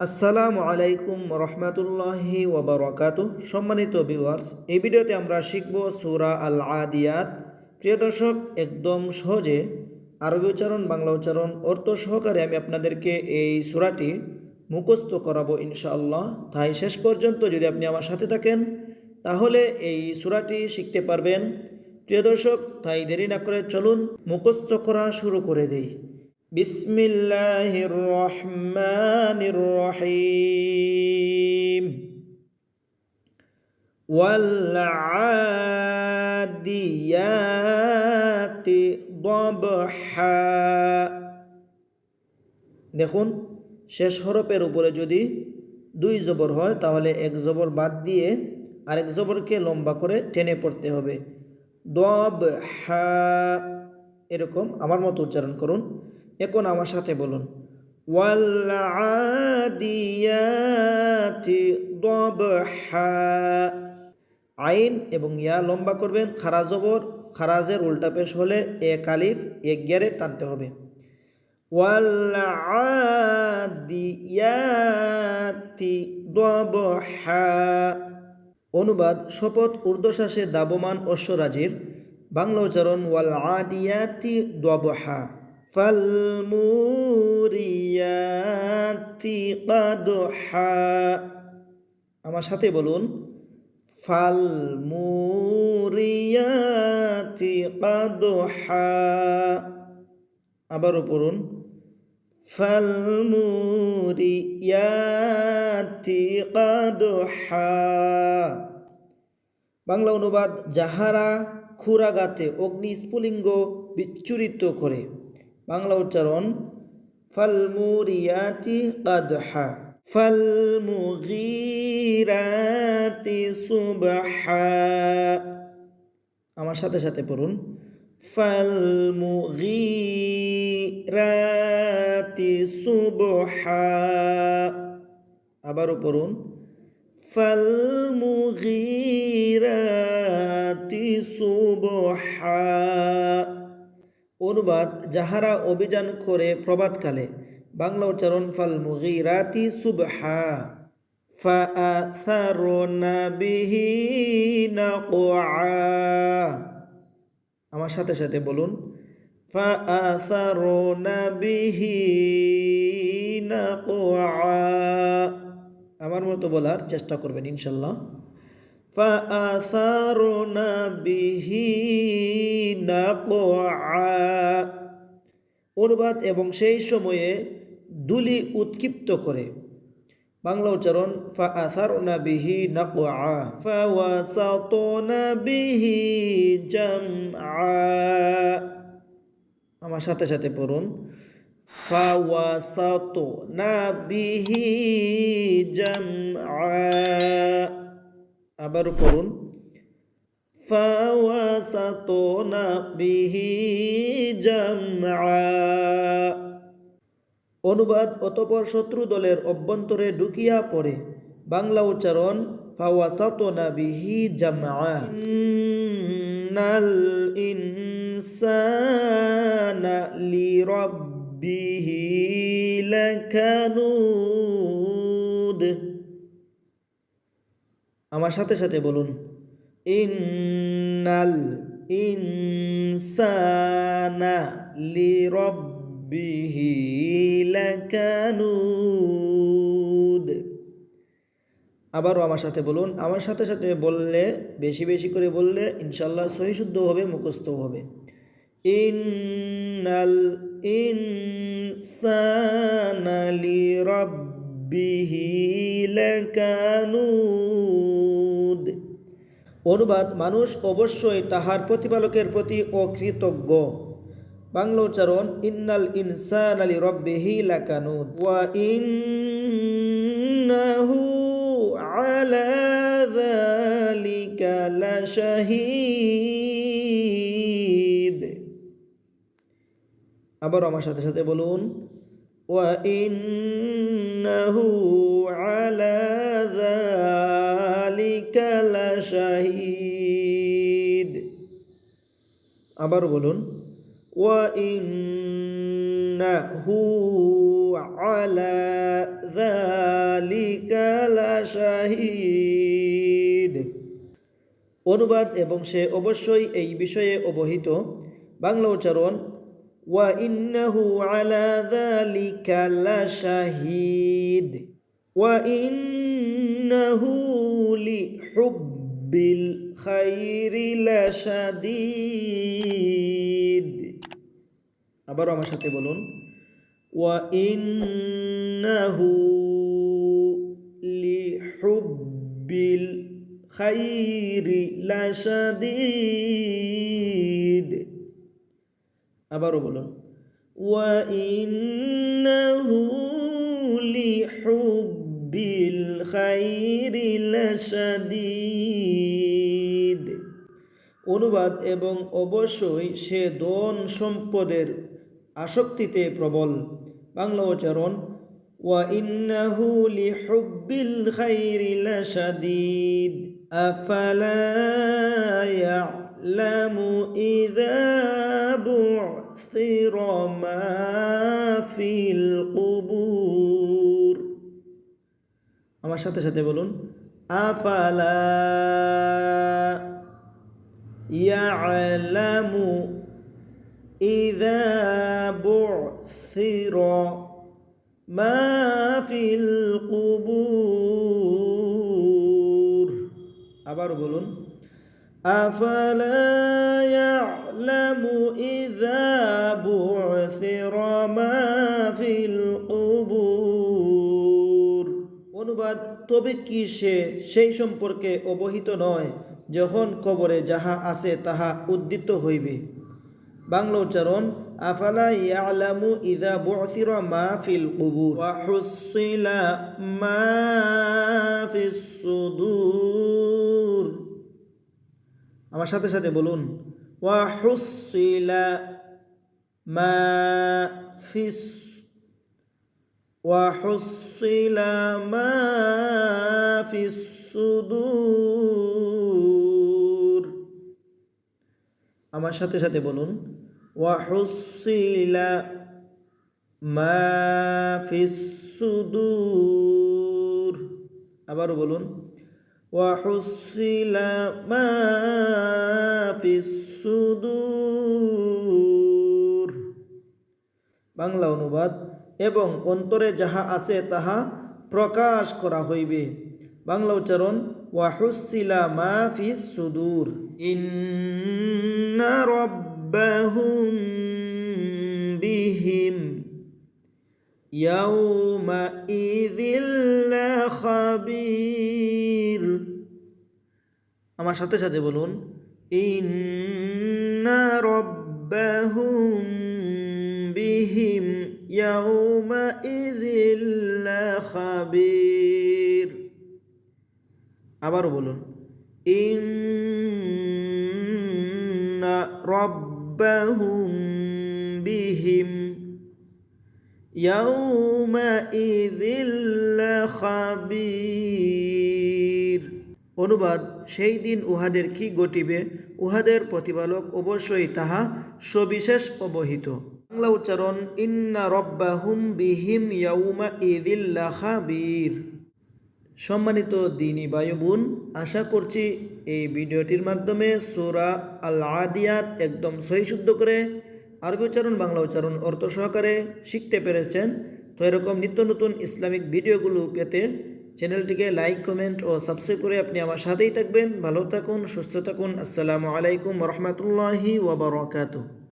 আসসালামু আলাইকুম রহমতুল্লাহি ওবরাকাতু সম্মানিত ভিউয়ার্স এই ভিডিওতে আমরা শিখব সূরা আল আদিয়াত প্রিয় দর্শক, একদম সহজে আরবি উচ্চারণ, বাংলা উচ্চারণ, অর্থ সহকারে আমি আপনাদেরকে এই সূরাটি মুখস্থ করাবো ইনশাআল্লাহ। তাই শেষ পর্যন্ত যদি আপনি আমার সাথে থাকেন, তাহলে এই সূরাটি শিখতে পারবেন। প্রিয় দর্শক, তাই দেরি না করে চলুন, মুখস্থ করা শুরু করে দেই। بسم الله الرحمن الرحيم والعاديات ضبحا দেখুন শেষ হরফের উপরে যদি দুই জবর হয় তাহলে এক জবর বাদ দিয়ে আরেক জবরকে লম্বা করে টেনে পড়তে হবে দব হা এরকম আমার মতো উচ্চারণ করুন এখন আমার সাথে বলুন। আইন এবং ইয়া লম্বা করবেন, খারা জবর, খারাজের উল্টা পেশ হলে এ কালিফ এ গিয়ারে টানতে হবে। অনুবাদ, শপথ, ঊর্ধ্বশ্বাসে দাবমান অশ্বরাজির। বাংলা উচ্চারণ ওয়াল আদিয়াতি দবহা। ফালমুরিয়াতি কাদহা। আমার সাথে বলুন, ফালমুরিয়াতি কাদহা। আবারও পড়ুন, ফালমুরিয়াতি কাদহা। বাংলা অনুবাদ যাহারা খুরাগাতে অগ্নি স্ফুলিঙ্গ বিচ্ছুরিত করে। বাংলা উচ্চারণ ফালমুরিয়াতি কাদহা ফালমুগিরাতি সুবহা। আমার সাথে সাথে পড়ুন ফালমুগিরাতি সুবহা। আবারও পড়ুন ফালমুগিরাতি সুবহা। অনুবাদ যাহারা অভিযান করে প্রবাদকালে বাংলা উচ্চারণ, ফাল মুগিরাতি সুবহা। আমার সাথে সাথে বলুন। আমার মতো বলার চেষ্টা করবেন ইনশাল্লাহ। فآثرنا به نقعا অনুবাদ এবং সেই সময়ে দুলি উৎক্ষিপ্ত করে বাংলা উচ্চারণ ফাআসারনা বিহি নাকআ ফাওয়াসাতনা বিহি জামআ আমার সাথে সাথে পড়ুন ফাওয়াসাতনা বিহি জামআ আবারও পড়ুন। অনুবাদ অতপর শত্রু দলের অভ্যন্তরে ঢুকিয়া পড়ে। বাংলা উচ্চারণ, ফাওয়াসাতনা বিহি জামআ। লাকানুদ আমার সাথে সাথে বলুন। ইন্নাল ইনসানা লিরাব্বিহি লাকানুদ। আবারও আমার সাথে বলুন। আমার সাথে সাথে বললে, বেশি বেশি করে বললে ইনশাল্লাহ সহি শুদ্ধ হবে, মুখস্থ হবে। ইন্নাল ইনসানা লাকানুদ অনুবাদ, মানুষ অবশ্যই তাহার প্রতিপালকের প্রতি অকৃতজ্ঞ। বাংলা উচ্চারণ, ইন্নাল ইনসান আলী রব্বিহি লাকানুদ ওয়া ইন্নাহু আলা আবার আমার সাথে সাথে বলুন ওয়া ইন্নাহু আলা যালিকা লাশাহিদ আবার বলুন ওয়া ইন্নাহু على ذلك لشهيد অনুবাদ এবং সে অবশ্যই এই বিষয়ে অবহিত বাংলা উচ্চারণ ওয়া ইন্নাহু আলা যালিকা লাশাহিদ। ওয়া ইন্নাহু লিহুব্বিল খাইরি লাশাদীদ। আবার আমার সাথে বলুন ইন্নাহু লিহুব্বিল খাইরি লাশাদীদ। আবারও বলুন। ওয়া ইন্নাহু লিহুব্বিল খাইরি অনুবাদ এবং অবশ্যই সে ধন সম্পদের আসক্তিতে প্রবল। বাংলা উচ্চারণ ওয়া ইন্নাহু লিহুব্বিল খাইরি লাশাদীদ। আফালা ইয়ালামু ইযা বু'থিরা মা ফিল কুবুর আমার সাথে সাথে বলুন আফালা يعلم إذا بعثر ما في القبور আবার বলুন أفلا يعلم إذا بعثر ما في القبور অনুবাদ তবে কি সে সেই সম্পর্কে অবহিত নয় যখন কবরে যাহা আছে তাহা উদ্দিত হইবে বাংলা উচ্চারণ আফালা ইয়ালামু ইদা বু'থিরা মা ফিল কুবুর ওয়া হুসিলা মা ফিস সুদূর আমার সাথে সাথে বলুন ওয়া হুসিলা মা ফিস وحصل ما في الصدور আমার সাথে সাথে বলুন ওয়াহুসিলা মা ফিস সুদূর আবারও বলুন মা ফিস সুদূর বাংলা অনুবাদ এবং অন্তরে যাহা আছে তাহা প্রকাশ করা হইবে। বাংলা উচ্চারণ ওয়াহুসিলা মা ফিস সুদূর ইন্না রব্বাহুম বিহিম। ইয়াউমা ইযিল্লা খাবীর। আমার সাথে সাথে বলুন, ইন্না রব্বাহুম বিহিম ইয়াউমাইযিল লাখাবীর। আবারও বলুন, ইন্না রাব্বাহুম বিহিম ইয়াউমাইযিল লাখাবীর। অনুবাদ, সেই দিন উহাদের কি ঘটিবে, উহাদের প্রতিপালক অবশ্যই তাহা সবিশেষ অবহিত। বাংলা উচ্চারণ, ইন্না রব্বাহুম বিহিম ইয়াউমা ইদিল্লা খাবির সম্মানিত দিনী বায়ু বোন আশা করছি এই ভিডিওটির মাধ্যমে সোরা আল আদিয়াত একদম সহি শুদ্ধ করে আরবি উচ্চারণ, বাংলা উচ্চারণ অর্থ সহকারে শিখতে পেরেছেন। তো এরকম নিত্য নতুন ইসলামিক ভিডিওগুলো পেতে চ্যানেলটিকে লাইক, কমেন্ট ও সাবস্ক্রাইব করে আপনি আমার সাথেই থাকবেন। ভালো থাকুন, সুস্থ থাকুন। আসসালামু আলাইকুম রহমতুল্লাহি ওবরাকাতুহ